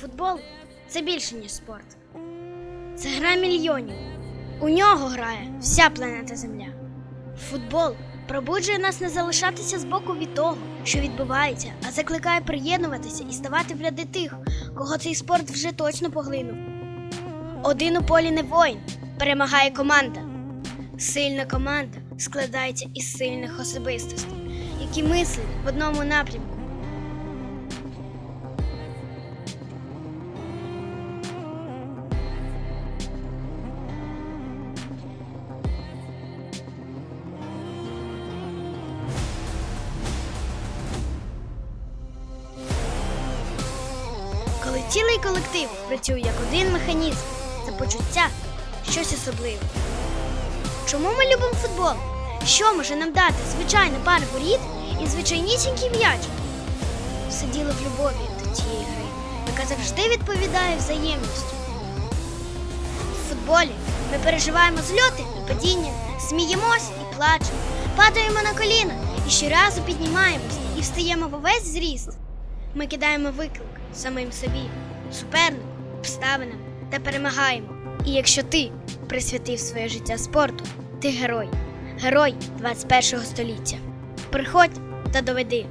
Футбол це більше, ніж спорт. Це гра мільйонів. У нього грає вся планета Земля. Футбол пробуджує нас не залишатися збоку від того, що відбувається, а закликає приєднуватися і ставати в ряди тих, кого цей спорт вже точно поглинув. Один у полі не воїн, перемагає команда. Сильна команда складається із сильних особистостей, які мислять в одному напрямку. Коли цілий колектив працює як один механізм, це почуття щось особливе. Чому ми любимо футбол? Що може нам дати звичайна пара воріт і звичайнісінький м'яч? Все діло в любові до цієї гри, яка завжди відповідає взаємністю. В футболі ми переживаємо зльоти і падіння, сміємось і плачемо, падаємо на коліна і щоразу піднімаємось і встаємо в увесь зріст. Ми кидаємо виклик самим собі, супернику, обставинам та перемагаємо. І якщо ти присвятив своє життя спорту, ти герой, герой 21 століття. Приходь та доведи,